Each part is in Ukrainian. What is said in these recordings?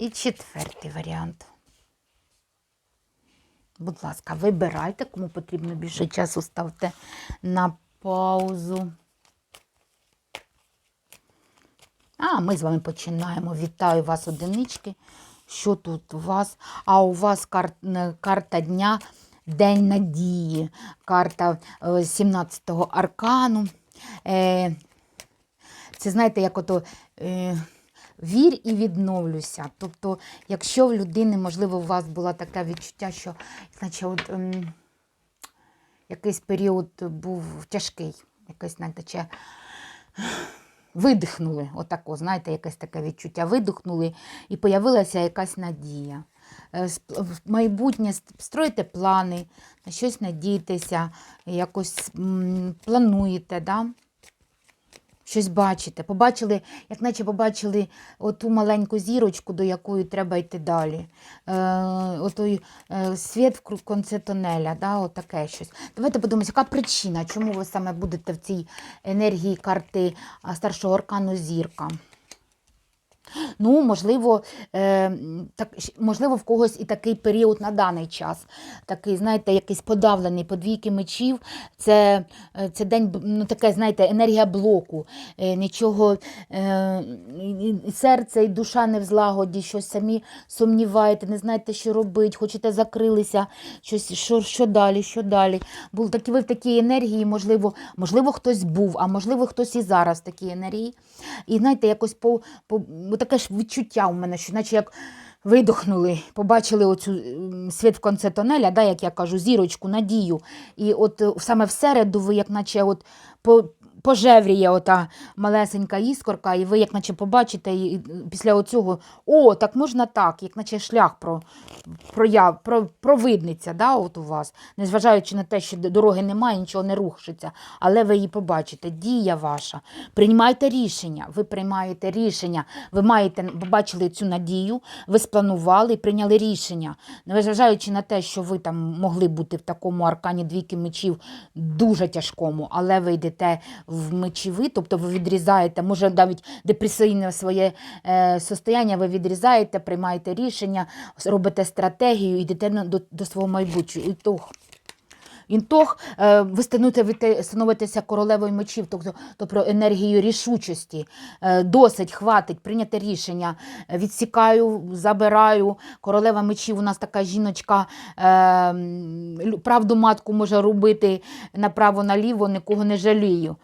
І четвертий варіант. Будь ласка, вибирайте, кому потрібно більше часу, ставте на паузу. А, ми з вами починаємо. Вітаю вас, одинички. Що тут у вас? А у вас кар... е, карта дня День надії, карта е, 17-го аркану. Е, Це знаєте, як ото е, вір і відновлюся. Тобто, якщо в людини, можливо, у вас було таке відчуття, що значить, от, ем, якийсь період був тяжкий, якийсь, знаєте, видихнули, отако, знаєте, якесь таке відчуття, видихнули, і появилася якась надія. Е, В майбутнє с- стройте плани, на щось надійтеся, якось плануєте, да? Щось бачите. Побачили, як наче побачили оту маленьку зірочку, до якої треба йти далі. Е, отой е, світ в конце тонеля, да, отаке щось. Давайте подумаємо, яка причина, чому ви саме будете в цій енергії карти старшого аркану зірка? Ну, можливо, е, так, можливо, в когось і такий період на даний час. Такий, знаєте, якийсь подавлений подвійки мечів. Це, е, це день, ну, таке, знаєте, енергія блоку. Е, нічого, е, і- серце і душа не в злагоді, щось самі сумніваєте, не знаєте, що робити, хочете закрилися, щось, що, що далі, що далі. Були такі, ви в такій енергії, можливо, можливо, хтось був, а можливо, хтось і зараз в такій енергії. І знаєте, якось по, по таке ж відчуття у мене, що наче як видохнули, побачили оцю світ в конце тонеля, да, як я кажу, зірочку, надію. І от е, саме всереду ви, як наче от по. Пожевріє ота малесенька іскорка, і ви, як наче побачите, і після оцього, о, так можна так, як наче шлях про, прояв, про, провидниця да, от у вас, незважаючи на те, що дороги немає, нічого не рухається, але ви її побачите, дія ваша. Приймайте рішення, ви приймаєте рішення, ви маєте, побачили цю надію, ви спланували і прийняли рішення, незважаючи на те, що ви там могли бути в такому аркані двійки мечів дуже тяжкому, але ви йдете в мечові, тобто ви відрізаєте, може навіть депресивне своє е, состояння, ви відрізаєте, приймаєте рішення, робите стратегію, йдете до, до свого майбутнього. І то Інтох, е, ви становитеся королевою мечів, тобто то про енергію рішучості. Е, Досить, хватить, прийняти рішення. Відсікаю, забираю. Королева мечів у нас така жіночка, е, правду матку може робити направо-наліво, нікого не жалію.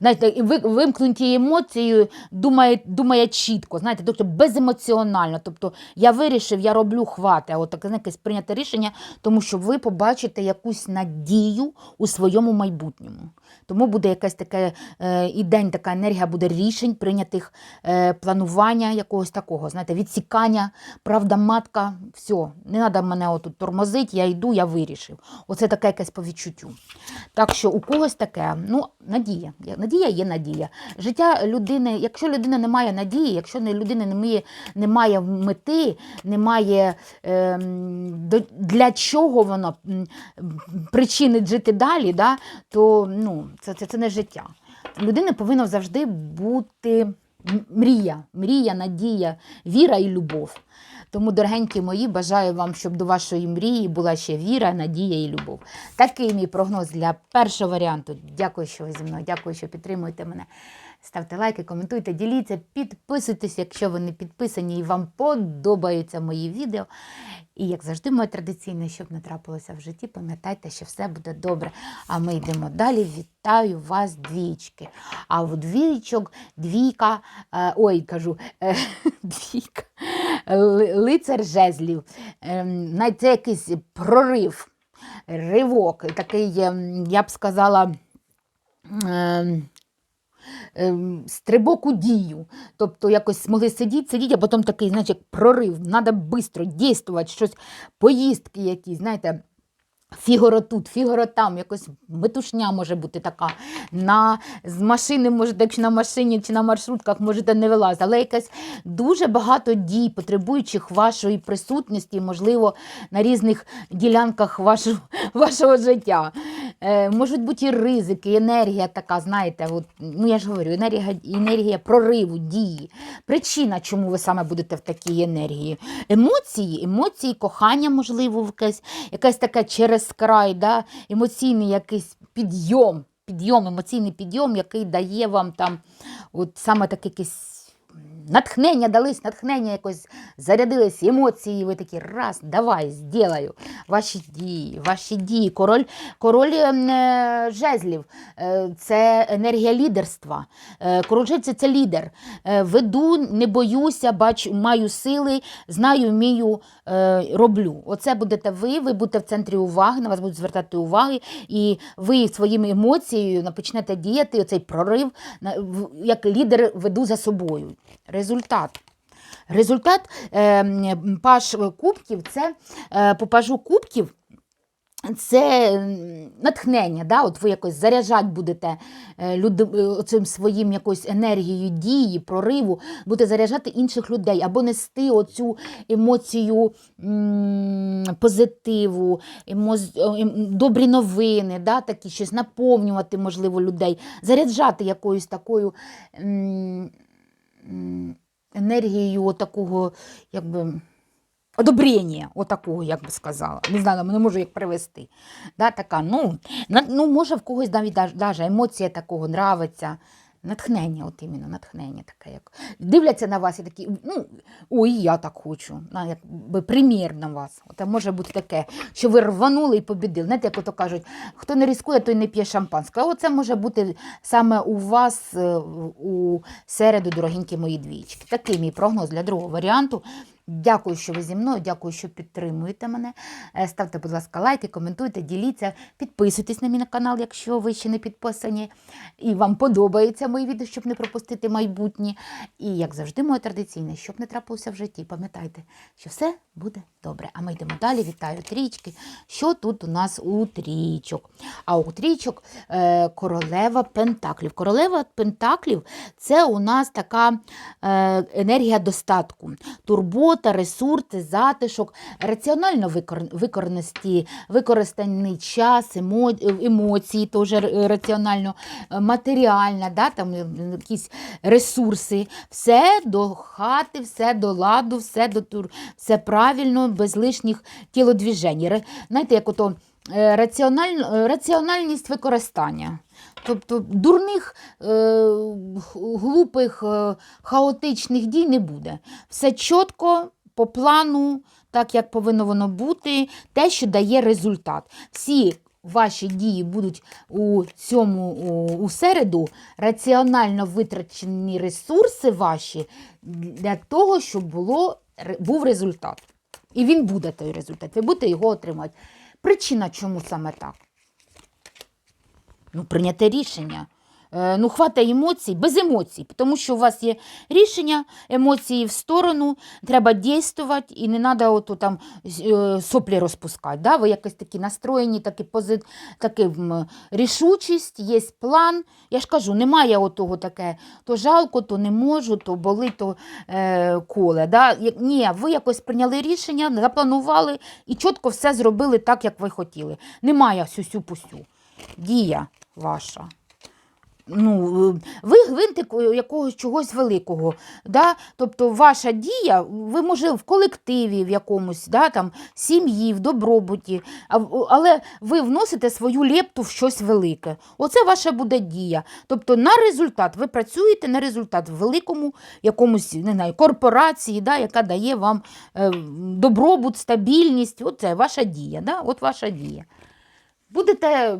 Знаєте, ви- вимкнуті емоції, думає, думає чітко, знаєте, тобто беземоціонально. Тобто я вирішив, я роблю хвати, а от таке якесь прийняте рішення, тому що ви побачите якусь надію у своєму майбутньому. Тому буде якась таке е, і день, така енергія буде рішень, прийнятих е, планування якогось такого, знаєте, відсікання, правда, матка, все, не треба мене отут тормозити, я йду, я вирішив. Оце таке якесь по відчуттю. Так що у когось таке, ну, надія. Надія є надія. Життя людини, якщо людина не має надії, якщо людина не має, не має мети, не має ем, для чого воно м, причинить жити далі, да, то ну, це, це, це не життя. Людини повинна завжди бути мрія, мрія, надія, віра і любов. Тому, дорогенькі мої, бажаю вам, щоб до вашої мрії була ще віра, надія і любов. Такий мій прогноз для першого варіанту. Дякую, що ви зі мною. Дякую, що підтримуєте мене. Ставте лайки, коментуйте, діліться, підписуйтесь, якщо ви не підписані і вам подобаються мої відео. І як завжди, моє традиційне, щоб не трапилося в житті, пам'ятайте, що все буде добре. А ми йдемо далі. Вітаю вас, двічки. А в двічок, двійка, е, ой, кажу, е, двійка, лицар жезлів. Ем, це якийсь прорив, ривок, такий, ем, я б сказала. Ем, стрибок у дію. Тобто якось могли сидіти, сидіти, а потім такий, значить, прорив. Треба швидко дійствувати, щось, поїздки якісь, знаєте. Фігуро тут, фігуро там, якось метушня може бути така. На, з машини, можете, якщо на машині чи на маршрутках можете не вилазити, але якась дуже багато дій, потребуючих вашої присутності, можливо, на різних ділянках вашого, вашого життя. Е, можуть бути і ризики, енергія така, знаєте, от, ну я ж говорю, енергія, енергія прориву, дії. Причина, чому ви саме будете в такій енергії. Емоції, емоції, кохання, можливо, якесь, якесь таке через край, да? емоційний якийсь підйом, підйом, емоційний підйом, який дає вам там от саме так якесь натхнення дались, натхнення якось зарядились, емоції, ви такі раз, давай, зділаю. Ваші дії, ваші дії. Король, король е, жезлів е, це енергія лідерства. Е, король жезлів – це лідер. Е, веду, не боюся, бачу, маю сили, знаю, вмію, е, роблю. Оце будете ви, ви будете в центрі уваги, на вас будуть звертати уваги, і ви своїми емоцією почнете діяти, оцей прорив, як лідер веду за собою. Результат. Результат е, м, паш кубків це е, по пажу кубків. Це натхнення, да? от ви якось заряджати будете е, люди, е, своїм якоюсь енергією дії, прориву, будете заряджати інших людей або нести оцю емоцію позитиву, емоз, е, ем, добрі новини, да? такі щось наповнювати, можливо, людей, заряджати якоюсь такою. м, енергією такого, якби. Одобрення, отакого, як би сказала. Не знаю, не можу їх привести. Да, така, ну, ну, може в когось навіть даж- даже емоція такого нравиться. Натхнення, от іменно натхнення таке. Як. Дивляться на вас і такі, ну, ой, я так хочу. На, якби примір на вас. От може бути таке, що ви рванули і побідили. Знаєте, як ото кажуть, хто не ризикує, той не п'є шампанське. Оце може бути саме у вас е, у середу, дорогінькі мої двічки. Такий мій прогноз для другого варіанту. Дякую, що ви зі мною, дякую, що підтримуєте мене. Е, Ставте, будь ласка, лайки, коментуйте, діліться, підписуйтесь на мій канал, якщо ви ще не підписані. І вам подобаються мої відео, щоб не пропустити майбутнє. І, як завжди, моє традиційне, щоб не трапилося в житті, пам'ятайте, що все буде добре. А ми йдемо далі. Вітаю трічки. Що тут у нас у трічок? А у трічок е, королева Пентаклів. Королева Пентаклів це у нас така е, енергія достатку, турбота, ресурси, затишок, раціонально викор- використані, використаний час, емо, емоції, теж раціонально, е, матеріальна, да, там е, якісь ресурси. Все до хати, все до ладу, все до тур, все правильно, без лишніх тілодвіжень. Знаєте, як ото е, раціональ, раціональність використання. Тобто дурних, е, глупих, е, хаотичних дій не буде. Все чітко, по плану, так як повинно воно бути, те, що дає результат. Всі ваші дії будуть у цьому у, у середу раціонально витрачені ресурси ваші для того, щоб було, був результат. І він буде той результат. Ви будете його отримати. Причина, чому саме так? Ну, прийняте рішення. Е, Ну, хвата емоцій, без емоцій, тому що у вас є рішення, емоції в сторону, треба дійствувати, і не треба ото там е, соплі розпускати. Да? Ви якось такі настроєні, такі позит, такі, рішучість, є план. Я ж кажу, немає отого таке, то жалко, то не можу, то болить, то е, коле. Да? Ні, ви якось прийняли рішення, запланували і чітко все зробили так, як ви хотіли. Немає сюсю-пусю. Дія ваша. Ну, е, ви гвинтик е, якогось чогось великого. Да? Тобто ваша дія, ви може в колективі в якомусь, да, там, сім'ї, в добробуті, але ви вносите свою лепту в щось велике. Оце ваша буде дія. Тобто на результат, ви працюєте на результат в великому якомусь не знаю, корпорації, да, яка дає вам е, добробут, стабільність. Оце ваша дія. Да? От ваша дія. Будете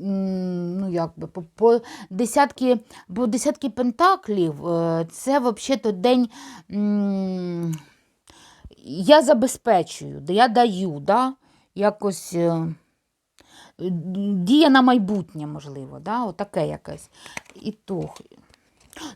м, як би, по, по десятки, бо десятки пентаклів е, це взагалі день. Я забезпечую, я даю, да? якось е, дія на майбутнє, можливо, да? отаке якесь. І то.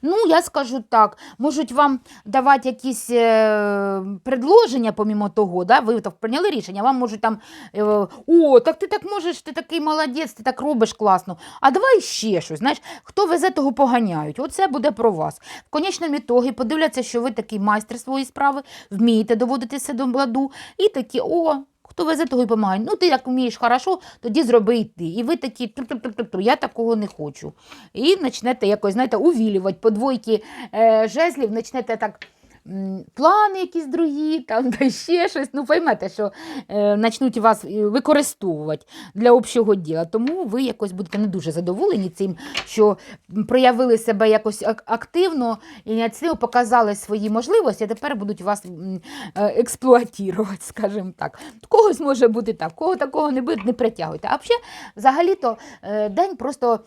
Ну, я скажу так, можуть вам давати якісь е, предложення, помімо того, да? ви так прийняли рішення, вам можуть там, е, о, так ти так можеш, ти такий молодець, ти так робиш класно, а давай ще щось. Знаєш, хто везе, того поганяють. Оце буде про вас. В конечному ітогі подивляться, що ви такий майстер своєї справи, вмієте доводити все до ладу, і такі, о, Хто везе, того й помагає. Ну, ти як вмієш хорошо, тоді зроби і ти. І ви такі, я такого не хочу. І почнете якось, знаєте, увілювати по двойки е, жезлів, почнете так. Плани якісь другі, там та ще щось. Ну, поймете, що е, почнуть вас е, використовувати для общого діла. Тому ви якось будете не дуже задоволені цим, що проявили себе якось ак- активно, ініціативно показали свої можливості, а тепер будуть вас е, експлуатувати, скажімо так. Когось може бути так, кого такого не буде, не притягуйте. А взагалі, взагалі-то е, день просто.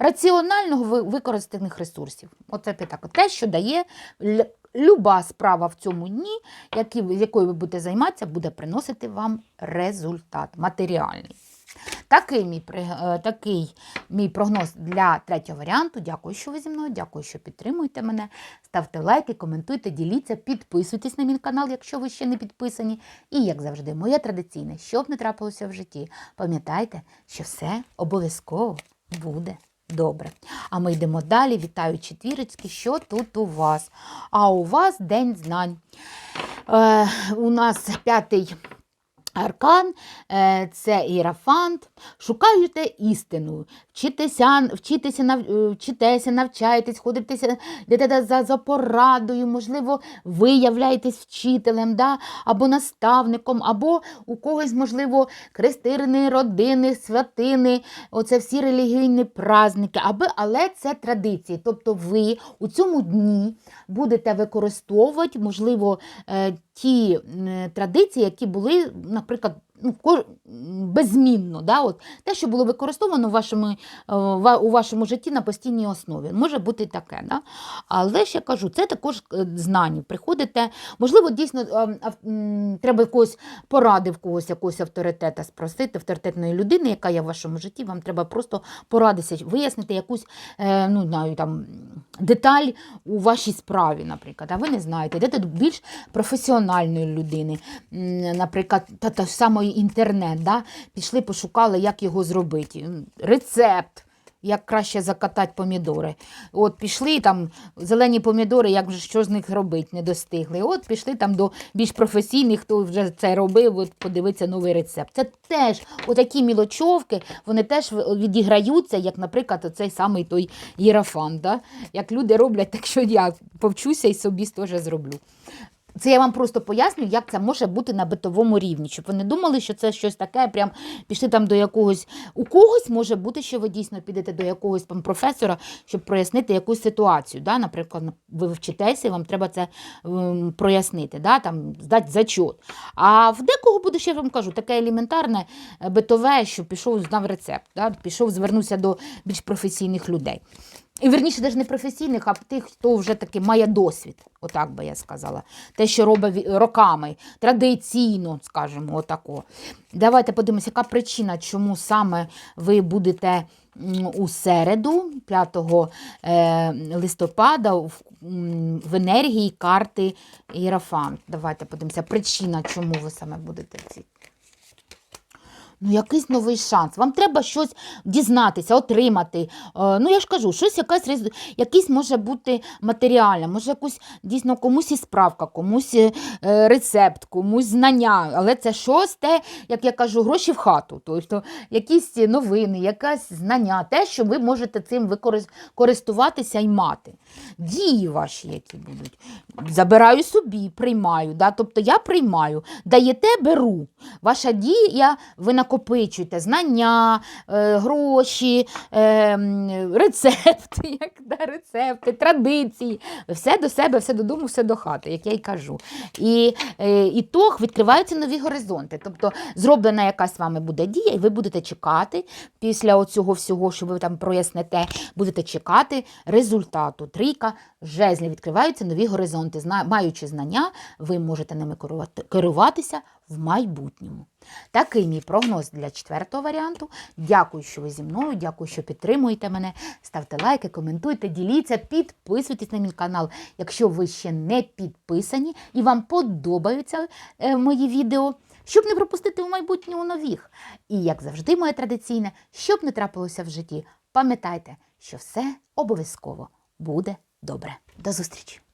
Раціонального використаних ресурсів. Оце так. Те, що дає люба справа в цьому дні, якою ви будете займатися, буде приносити вам результат матеріальний. Такий мій, е, такий мій прогноз для третього варіанту. Дякую, що ви зі мною. Дякую, що підтримуєте мене. Ставте лайки, коментуйте, діліться, підписуйтесь на мій канал, якщо ви ще не підписані. І, як завжди, моє традиційне, що б не трапилося в житті, пам'ятайте, що все обов'язково буде добре. А ми йдемо далі. Вітаю четвірочки. Що тут у вас? А у вас День знань. Е, у нас п'ятий аркан, е, це іерафант. Шукаєте істину, вчитеся, вчитеся, е, вчитеся, навчаєтесь, ходитеся йдете за, за порадою, можливо, ви являєтесь вчителем да? або наставником, або у когось, можливо, крестини, родини, святини, оце всі релігійні праздники, аби, але це традиції. Тобто ви у цьому дні будете використовувати, можливо, е, ті традиції, які були, наприклад, беззмінно. Да? От, те, що було використовано в вашому, е, у вашому житті на постійній основі. Може бути таке. Да? Але я кажу, це також е, знання. Приходите, можливо, дійсно е, треба якогось поради в когось, якогось авторитета спросити, авторитетної людини, яка є в вашому житті, вам треба просто порадитися, вияснити якусь ну, знаю, там, деталь у вашій справі, наприклад. А ви не знаєте, йдете до більш професіональної людини, наприклад, та, та самої інтернет. Да? Пішли, пошукали, як його зробити. Рецепт. Як краще закатати помідори. От пішли там зелені помідори, як же що з них робити, не достигли. От пішли там до більш професійних, хто вже це робив, от подивитися новий рецепт. Це теж отакі мілочовки, вони теж відіграються, як, наприклад, оцей самий той єрафан. Да? Як люди роблять, так що я повчуся і собі теж зроблю. Це я вам просто поясню, як це може бути на битовому рівні, щоб ви не думали, що це щось таке, прям пішли там до якогось. У когось може бути, що ви дійсно підете до якогось там професора, щоб прояснити якусь ситуацію. Да? Наприклад, ви вчитеся, і вам треба це ем, прояснити, да? там, здати зачот. А в декого буде, ще я вам кажу, таке елементарне е, битове, що пішов, знав рецепт, да? пішов, звернувся до більш професійних людей. І верніше, навіть не професійних, а тих, хто вже таки має досвід, отак би я сказала. Те, що робить роками, традиційно, скажімо, отако. Давайте подивимося, яка причина, чому саме ви будете у середу, 5 е, листопада, в, енергії карти Іерафант. Давайте подивимося, причина, чому ви саме будете ці. Ну, якийсь новий шанс. Вам треба щось дізнатися, отримати. Е, ну, я ж кажу, щось якась якийсь може бути матеріальне, може якусь дійсно комусь і справка, комусь е, рецепт, комусь знання. Але це щось те, як я кажу, гроші в хату. Тобто якісь новини, якесь знання, те, що ви можете цим користуватися і мати. Дії ваші, які будуть. Забираю собі, приймаю. Да? Тобто я приймаю, даєте, беру. Ваша дія, ви накопичуєте знання, е, гроші, е, рецепти, як, да, рецепти, традиції. Все до себе, все додому, все до хати, як я й кажу. І е, ітог відкриваються нові горизонти. Тобто зроблена якась вами буде дія, і ви будете чекати після оцього всього, що ви там проясните, будете чекати результату. Трійка жезлів відкриваються нові горизонти. Маючи знання, ви можете ними керуватися в майбутньому. Такий мій прогноз для четвертого варіанту. Дякую, що ви зі мною. Дякую, що підтримуєте мене. Ставте лайки, коментуйте, діліться, підписуйтесь на мій канал, якщо ви ще не підписані і вам подобаються е, мої відео, щоб не пропустити у майбутньому нових. І як завжди, моє традиційне, щоб не трапилося в житті, пам'ятайте, що все обов'язково буде добре. До зустрічі!